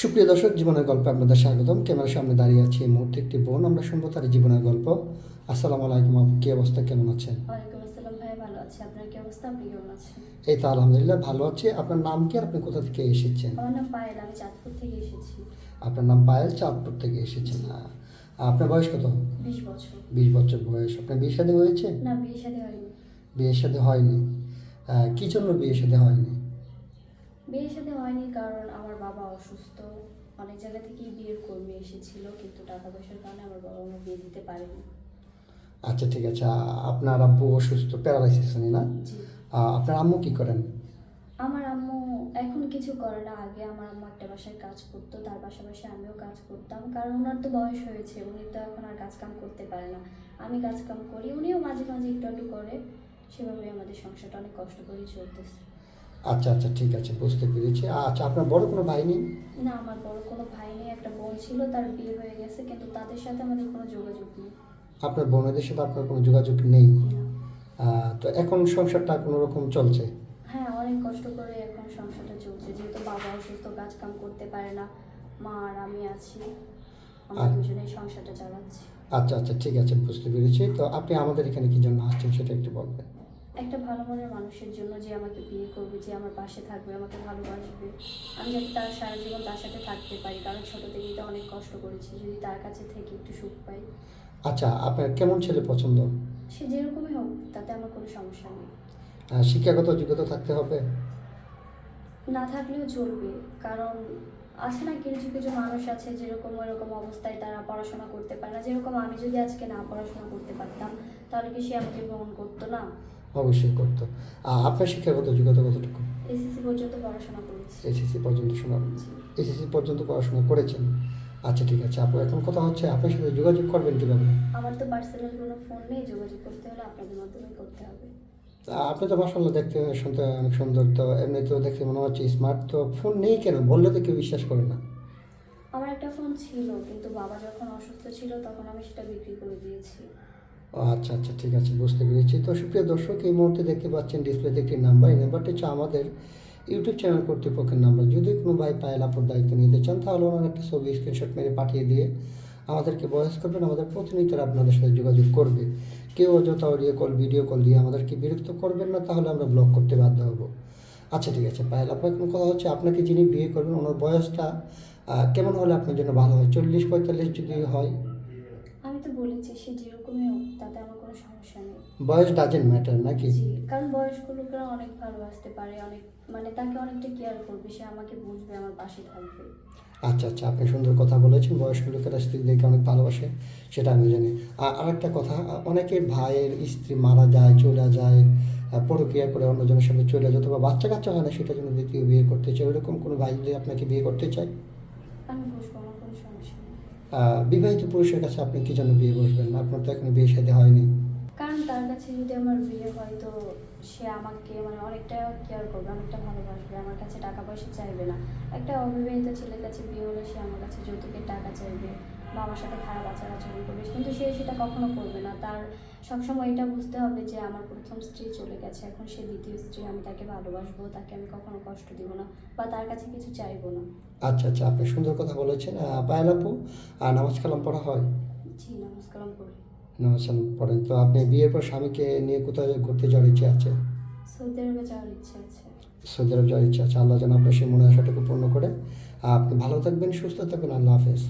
সুপ্রিয় দর্শক জীবনের গল্পে আপনাদের স্বাগতম। ক্যামেরার সামনে দাঁড়িয়ে আছে এই মুহূর্তে একটি বোন। আমরা শুনব তার জীবনের গল্প। আসসালামু আলাইকুম আপু কি অবস্থা? কেমন আছেন? এই তো আলহামদুলিল্লাহ ভালো আছি। আপনার নাম কি? আপনি কোথা থেকে এসেছেন? আপনার নাম পায়েল চাঁদপুর থেকে এসেছেন। আপনার বয়স কত? বিশ বছর। বয়স। আপনার বিয়ে শাদী হয়েছে? বিয়ে শাদী হয়নি। বিয়ে শাদী হয়নি। কি জন্য বিয়ে শাদী হয়নি? বিয়ে সাথে হয়নি কারণ আমার বাবা অসুস্থ। অনেক জায়গা থেকেই বিয়ের কর্মী এসেছিল কিন্তু টাকা পয়সার কারণে আমার বাবা আমার বিয়ে দিতে পারেনি। আচ্ছা ঠিক আছে। আপনার আব্বু অসুস্থ প্যারালাইসিস না? আপনার আম্মু কি করেন? আমার আম্মু এখন কিছু করে না। আগে আমার আম্মু একটা বাসায় কাজ করতো তার পাশাপাশি আমিও কাজ করতাম। কারণ ওনার তো বয়স হয়েছে উনি তো এখন আর কাজ কাম করতে পারে না। আমি কাজ কাম করি উনিও মাঝে মাঝে একটু একটু করে। সেভাবে আমাদের সংসারটা অনেক কষ্ট করেই চলতেছে। আচ্ছা আচ্ছা ঠিক আছে বুঝতে পেরেছি। আচ্ছা আপনার বড় কোনো ভাই নেই? না আমার বড় কোনো ভাই নেই। একটা বোন ছিল তার বিয়ে হয়ে গেছে কিন্তু তাদের সাথে আমাদের কোনো যোগাযোগ নেই। আপনার বোনেদের সাথে আপনার কোনো যোগাযোগ নেই। তো এখন সংসারটা কোনো রকম চলছে? হ্যাঁ অনেক কষ্ট করে এখন সংসারটা চলছে। যেহেতু বাবা অসুস্থ কাজ কাম করতে পারে না মা আর আমি আছি। আমরা আচ্ছা। দুজনেই সংসারটা চালাচ্ছি। আচ্ছা আচ্ছা ঠিক আছে বুঝতে পেরেছি। তো আপনি আমাদের এখানে কি জন্য আসছেন সেটা একটু বলবেন। একটা ভালো মনের মানুষের জন্য যে আমাকে বিয়ে করবে যে আমার পাশে থাকবে আমাকে ভালোবাসবে। আমি যাতে তার সারা জীবন তার সাথে থাকতে পারি কারণ ছোটো থেকেই তো অনেক কষ্ট করেছি। যদি তার কাছে থেকে একটু সুখ পাই। আচ্ছা আপনার কেমন ছেলে পছন্দ? সে যেরকমই হোক তাতে আমার কোনো সমস্যা নেই। শিক্ষাগত যোগ্যতা থাকতে হবে? না থাকলেও চলবে কারণ আছে না কিছু কিছু মানুষ আছে যেরকম ওরকম অবস্থায় তারা পড়াশোনা করতে পারে না। যেরকম আমি যদি আজকে না পড়াশোনা করতে পারতাম তাহলে কি সে আমাকে গ্রহণ করতো না? অবশ্যই করতো। আপনার শিক্ষাগত যোগ্যতা কতটুকু? এসএসসি পর্যন্ত পড়াশোনা করেছি। এসএসসি পর্যন্ত শোনা। এসএসসি পর্যন্ত পড়াশোনা করেছেন? আচ্ছা ঠিক আছে। আপু এখন কথা হচ্ছে আপনার সাথে যোগাযোগ করবেন কীভাবে? আমার তো পার্সোনাল কোনো ফোন নেই যোগাযোগ করতে হলে আপনাদের মাধ্যমে করতে হবে। আপনি তো মাসাল্লাহ দেখতে শুনতে অনেক সুন্দর তো এমনিতেও দেখতে মনে হচ্ছে স্মার্ট তো ফোন নেই কেন? বললে তো কেউ বিশ্বাস করে না। আমার একটা ফোন ছিল কিন্তু বাবা যখন অসুস্থ ছিল তখন আমি সেটা বিক্রি করে দিয়েছি। আচ্ছা আচ্ছা ঠিক আছে, বুঝতে পেরেছি। তো সুপ্রিয় দর্শক, এই মুহূর্তে দেখতে পাচ্ছেন ডিসপ্লেতে একটি নাম্বার এই নাম্বারটি হচ্ছে আমাদের ইউটিউব চ্যানেল কর্তৃপক্ষের নাম্বার যদি কোনো ভাই পায়েল আপুর দায়িত্ব নিতে চান, তাহলে ওনার একটা ছবি স্ক্রিনশট মেরে পাঠিয়ে দিয়ে আমাদেরকে বয়স করবেন আমাদের প্রতিনিধিরা আপনাদের সাথে যোগাযোগ করবে। কেউ অযথা অডিও কল ভিডিও কল দিয়ে আমাদেরকে বিরক্ত করবেন না, তাহলে আমরা ব্লক করতে বাধ্য হব। আচ্ছা ঠিক আছে পায়েল আপু এখন কথা হচ্ছে? আপনাকে যিনি বিয়ে করবেন, ওনার বয়সটা কেমন হলে আপনার জন্য ভালো হয়? চল্লিশ, পঁয়তাল্লিশ যদি হয়? আমি তো বলেছি সে যেরকমই হোক তাতে আমার কোনো সমস্যা নেই। বয়স ডাজেন্ট ম্যাটার নাকি? জি কারণ বয়স্ক লোকেরা অনেক ভালোবাসতে পারে অনেক মানে তাকে অনেকটা কেয়ার করবে সে আমাকে বুঝবে আমার পাশে থাকবে। আচ্ছা আচ্ছা আপনি সুন্দর কথা বলেছেন বয়স্ক লোকেরা স্ত্রীদেরকে অনেক ভালোবাসে সেটা আমি জানি। আর আরেকটা কথা অনেকের ভাইয়ের স্ত্রী মারা যায় চলে যায় পরক্রিয়া করে অন্যজনের সাথে চলে যায় অথবা বাচ্চা কাচ্চা হয় না সেটা জন্য দ্বিতীয় বিয়ে করতে চায়। ওইরকম কোনো ভাই যদি আপনাকে বিয়ে করতে চায় আমি বসবো আমার কোনো সমস্যা নেই আহ, বিবাহিত পুরুষের কাছে আপনি কি জন্য বিয়ে বসবেন? আপনার তো এখনও বিয়ে সাথে হয়নি। কারণ তার কাছে যদি আমার বিয়ে হয়, তো সে আমাকে মানে অনেকটা কেয়ার করবে, অনেকটা ভালোবাসবে। আমার কাছে টাকা পয়সা চাইবে না। একটা অবিবাহিত ছেলের কাছে বিয়ে হলে সে আমার কাছে যৌতুকের টাকা চাইবে। বা আমার সাথে খারাপ আচার আচরণ করবে কিন্তু সে সেটা কখনো করবে না। তার সবসময় এটা বুঝতে হবে যে আমার প্রথম স্ত্রী চলে গেছে। এখন সে দ্বিতীয় স্ত্রী আমি তাকে ভালোবাসবো তাকে আমি কখনো কষ্ট দিব না বা তার কাছে কিছু চাইব না। আচ্ছা আচ্ছা আপনি সুন্দর কথা বলেছেন। পায়েল আপু আর নামাজ কালাম পড়া হয়? জি নমস্কার করি নামাজ কালাম পড়েন। তো আপনি বিয়ের পর স্বামীকে নিয়ে কোথায় ঘুরতে যাওয়ার ইচ্ছে আছে? সৌদি আরবে যাওয়ার ইচ্ছা আছে। সৌদি আরব যাওয়ার ইচ্ছা আছে। আল্লাহ যেন আপনার সেই মনে আশাটাকে পূর্ণ করে। আপনি ভালো থাকবেন সুস্থ থাকবেন। আল্লাহ হাফেজ।